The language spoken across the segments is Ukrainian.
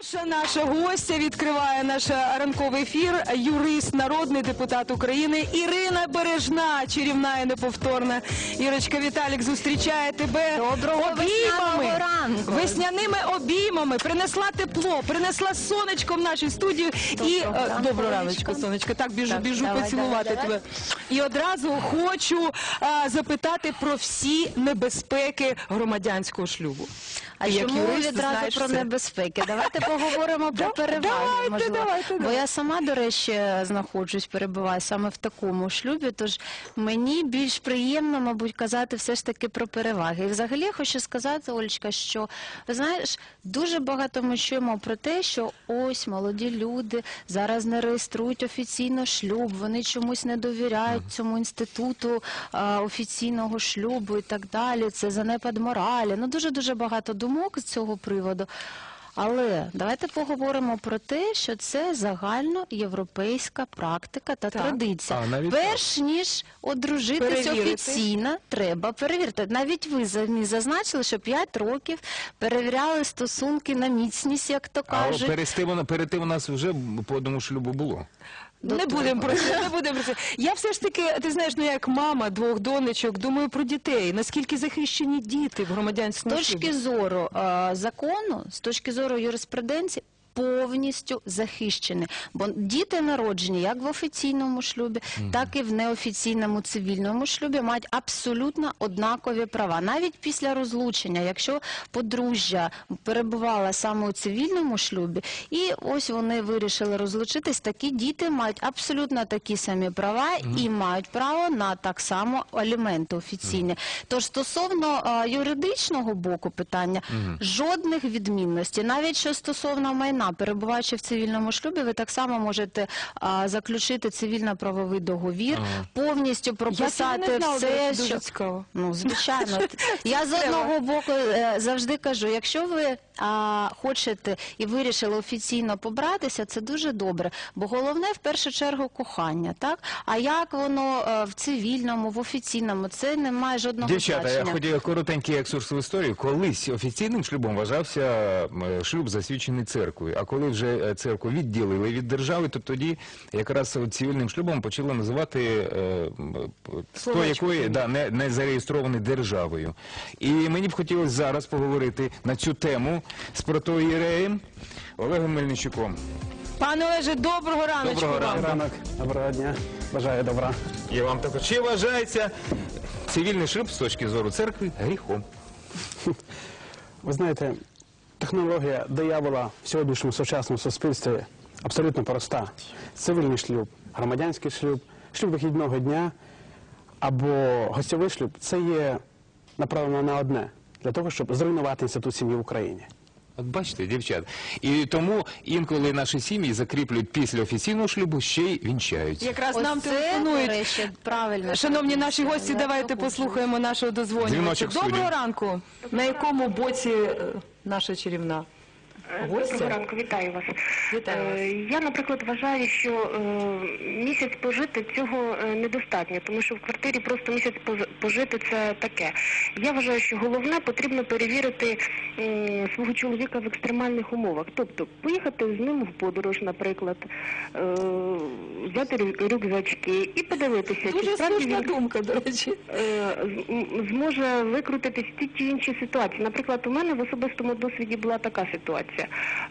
Перша наша гостя відкриває наш ранковий ефір. Юрист, народний депутат України Ірина Бережна, чарівна і неповторна. Ірочка Віталік зустрічає тебе Доброго весняного ранку. весняними обіймами. Принесла тепло, принесла сонечко в нашу студію. і Доброго е, ранку, доброго раночку, сонечко. Так біжу, Так, біжу давай, поцілувати давай, давай. тебе. І одразу хочу е, запитати про всі небезпеки громадянського шлюбу. А як чому юрист, відразу знаєш про все. небезпеки? Давайте поговоримо про переваги. давайте, можливо. давайте, Бо я сама, до речі, знаходжусь, перебуваю саме в такому шлюбі. Тож мені більш приємно, мабуть, казати все ж таки про переваги. І взагалі я хочу сказати, Олечка, що ви знаєш, дуже багато ми чуємо про те, що ось молоді люди зараз не реєструють офіційно шлюб, вони чомусь не довіряють цьому інституту а, офіційного шлюбу і так далі. Це занепад моралі. Ну дуже дуже багато думок з цього приводу. Але давайте поговоримо про те, що це загальноєвропейська практика та Так. традиція. А, навіть Перш ніж одружитись Перевірити. офіційно, треба перевірити. Навіть ви самі зазначили, що 5 років перевіряли стосунки на міцність, як то А кажуть. перед тим, у- перед тим у нас вже по одному шлюбу було. Не будемо про це, не будемо про це. Я все ж таки, ти знаєш, ну як мама двох донечок, думаю про дітей. Наскільки захищені діти в З громадянському точки зору е, закону, з точки зору юриспруденції, повністю захищені. Бо діти народжені як в офіційному шлюбі, так і в неофіційному цивільному шлюбі мають абсолютно однакові права. Навіть після розлучення, якщо подружжя перебувала саме у цивільному шлюбі, і ось вони вирішили розлучитись, такі діти мають абсолютно такі самі права і мають право на так само аліменти офіційні. Тож стосовно а, юридичного боку питання, жодних відмінностей, навіть що стосовно майна, перебуваючи в цивільному шлюбі, ви так само можете а, заключити цивільно-правовий договір, повністю прописати Я цього не знала, все, дуже що цікаво. Ну, звичайно. Я з одного боку е, завжди кажу, якщо ви а, хочете і вирішили офіційно побратися, це дуже добре. Бо головне в першу чергу кохання, так? А як воно е, в цивільному, в офіційному, це не має жодного Дівчата, я хотів коротенький екскурс в історію. Колись офіційним шлюбом вважався шлюб засвідчений церквою. А коли вже е, церкву відділили від держави, то тоді якраз цивільним шлюбом почали називати е, якої да, не, не зареєстрований державою. І мені б хотілося зараз поговорити на цю тему з протоієреєм Олегом Мельничуком. Пане Олеже, доброго раночку Доброго вам. Ранок, доброго дня. Бажаю добра. Я вам також. Чи вважається цивільний шлюб з точки зору церкви гріхом? Ви знаєте, технологія диявола в сьогоднішньому сучасному суспільстві абсолютно проста. Цивільний шлюб, громадянський шлюб, шлюб вихідного дня або гостєвий шлюб це є направлено на одне для того, щоб зруйнувати інститут сім'ї в Україні. От бачите, дівчат. І тому інколи наші сім'ї закріплюють після офіційного шлюбу ще й вінчаються. Якраз Ось нам це, телефонують. речі, правильно. Шановні наші гості, Я давайте погоджуюсь. послухаємо нашого дозвонювача. Дзвіночок в студію. Доброго ранку. На якому боці е, наша чарівна? Гостя? Доброго ранку, вітаю вас. Вітаю вас. Е, Я, наприклад, вважаю, що е, місяць пожити цього е, недостатньо, тому що в квартирі просто місяць пож- пожити це таке. Я вважаю, що головне потрібно перевірити свого чоловіка в екстремальних умовах. Тобто поїхати з ним в подорож, наприклад, е, взяти рюкзачки і подивитися, чи Дуже справді слушна він думка, до речі. е, зможе викрутитись ті чи інші ситуації. Наприклад, у мене в особистому досвіді була така ситуація.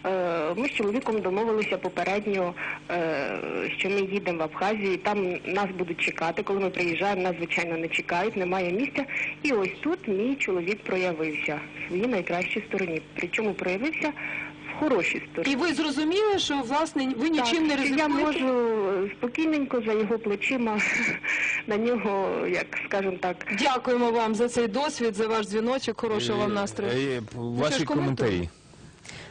Е, Ми з чоловіком домовилися попередньо, е, що ми їдемо в Абхазію, і там нас будуть чекати. Коли ми приїжджаємо, нас звичайно не чекають, немає місця. І ось тут мій чоловік проявився в своїй найкращій стороні. Причому проявився в хорошій стороні. І ви зрозуміли, що власне ви нічим не Так, що я можу е, спокійненько за його плечима на нього, як скажемо так, Дякуємо вам за цей досвід, за ваш дзвіночок. Хорошого вам настрою. Е, е, Ну, Ваші коментарі.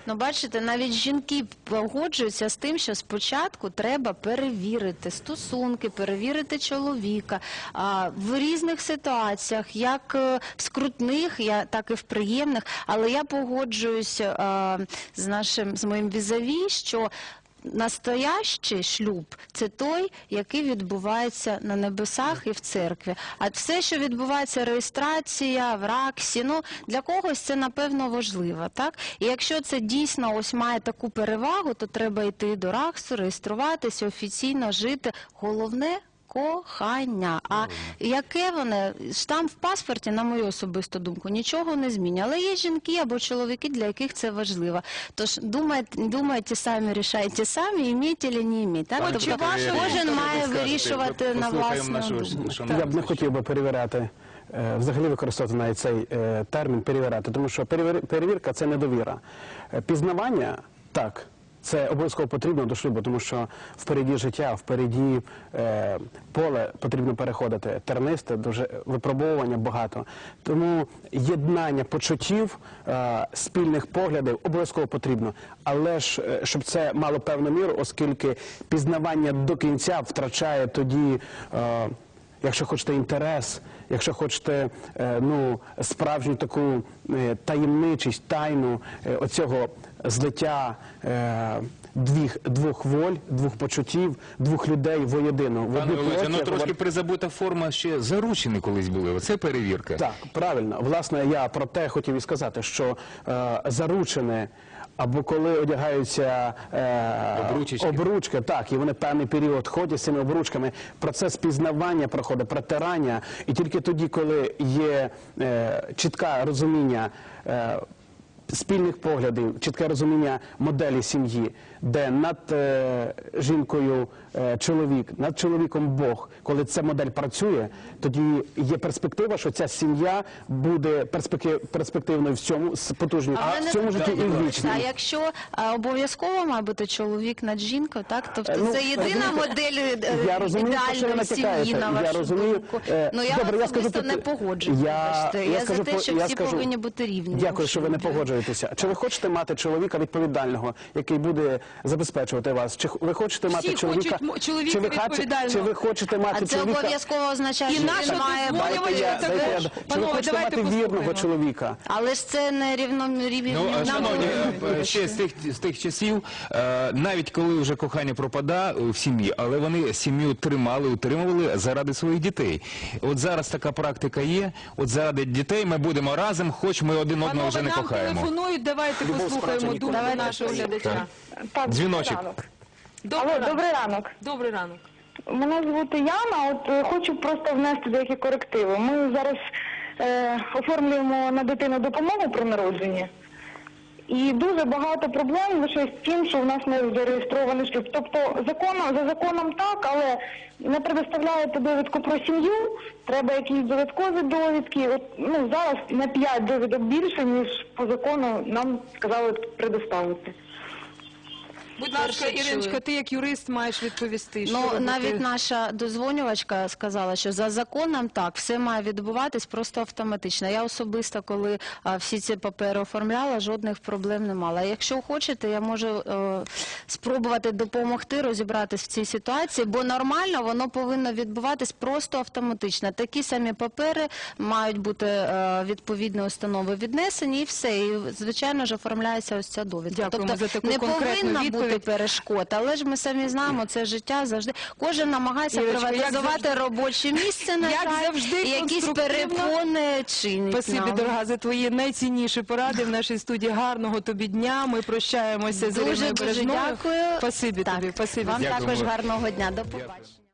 Ну, бачите, навіть жінки погоджуються з тим, що спочатку треба перевірити стосунки, перевірити чоловіка а, в різних ситуаціях, як е, в скрутних, я, так і в приємних. Але я погоджуюсь а, з нашим з моїм візаві, що Настоящий шлюб це той, який відбувається на небесах і в церкві. А все, що відбувається, реєстрація в РАКСі, ну для когось це напевно важливо, так? І якщо це дійсно ось має таку перевагу, то треба йти до РАКСу, реєструватися, офіційно жити. Головне кохання. А яке воно? Штамп в паспорті, на мою особисту думку, нічого не змінює. Але є жінки або чоловіки, для яких це важливо. Тож думайте, думайте самі, рішайте самі, іміть чи не іміть. Так? Тобто кожен має вирішувати на власну думку. Я б не хотів би перевіряти, е, взагалі використовувати навіть цей е, термін перевіряти, тому що перевірка це недовіра. Е, Пізнавання так. Це обов'язково потрібно до шлюбу, тому що впереді життя, впереді е, поле потрібно переходити, тернисте, дуже випробовування багато. Тому єднання почуттів, е, спільних поглядів обов'язково потрібно. Але ж е, щоб це мало певну міру, оскільки пізнавання до кінця втрачає тоді. Е, Якщо хочете інтерес, якщо хочете е, ну, справжню таку е, таємничість, тайну е, оцього злиття двіх, двох воль, двох почуттів, двох людей воєдино. В Пане одну Олеже, ну трошки говорить- призабута форма ще заручені колись були. Оце перевірка. Так, правильно. Власне, я про те хотів і сказати, що е, заручені або коли одягаються е, Обручечки. обручки, так, і вони певний період ходять з цими обручками, процес пізнавання проходить, протирання, і тільки тоді, коли є е, чітке розуміння. Е, Спільних поглядів, чітке розуміння моделі сім'ї, де над е, жінкою е, чоловік, над чоловіком Бог. Коли ця модель працює, тоді є перспектива, що ця сім'я буде перспеки- перспективною в цьому потужній А в цьому житті і в питання. А якщо обов'язково має бути чоловік над жінкою, так? Тобто Е, ну, це єдина модель е, Я розумію, про що ви ідеальної сім'ї, натякаєте. на вашу Я розумію. думку. Е, Ну я добре, я особисто не погоджуюсь. Я- вибачте. я Я, скажу за те, що я всі скажу- повинні бути рівні. Дякую, що ви не погоджуєтеся. Чи ви хочете мати чоловіка відповідального, який буде забезпечувати вас? Чи ви хочете мати Всі чоловіка? хочуть чоловіка чи ви хочете- відповідального. Чи ви хочете мати А це чоловіка? обов'язково означає, І що він має бути. Дайте я, це дайте я. теж. Чи ви Панове, хочете давайте мати вірного послухаємо. чоловіка? Але ж це не рівно рівні. Ну, а, шановні, е, ще з тих, з тих часів, е, навіть коли вже кохання пропадає в сім'ї, але вони сім'ю тримали, утримували заради своїх дітей. От зараз така практика є. От заради дітей ми будемо разом, хоч ми один одного Панове, вже не нам кохаємо. телефонують, давайте Любов послухаємо справді думку ніколи не нашого глядача. Так, Дзвіночок. добрий ранок. Добрий Алло, ранок. добрий ранок. Добрий ранок. Мене звати Яна. От е, хочу просто внести деякі корективи. Ми зараз е, оформлюємо на дитину допомогу при народженні. І дуже багато проблем лише з тим, що в нас не зареєстрований шлюб. Тобто законом, за законом так, але не предоставляєте довідку про сім'ю, треба якісь додаткові довідки. От, ну, зараз на 5 довідок більше, ніж по закону нам сказали предоставити. Будь ласка, Перше Іриночка, чую. ти як юрист маєш відповісти. Що Ну робити? навіть наша дозвонювачка сказала, що за законом так все має відбуватись просто автоматично. Я особисто, коли а, всі ці папери оформляла, жодних проблем не мала. Якщо хочете, я можу е, спробувати допомогти розібратись в цій ситуації, бо нормально воно повинно відбуватись просто автоматично. Такі самі папери мають бути е, відповідні установи віднесені, і все. І звичайно ж оформляється ось ця довідка. Дякуємо тобто за таку конкретну відповідь. Бути перешкод, але ж ми самі знаємо, це життя завжди. Кожен намагається Ірочко, як приватизувати завжди- робоче місце, на Як жаль, завжди і якісь конструктивно. перепони чинить Спасибі, нам. дорога, за твої найцінніші поради в нашій студії. Гарного тобі дня. Ми прощаємося з Іриною Дуже дуже Бережною. дякую. Спасибі Так, тобі. Спасибі. Вам Дякуємо. також гарного дня. До побачення.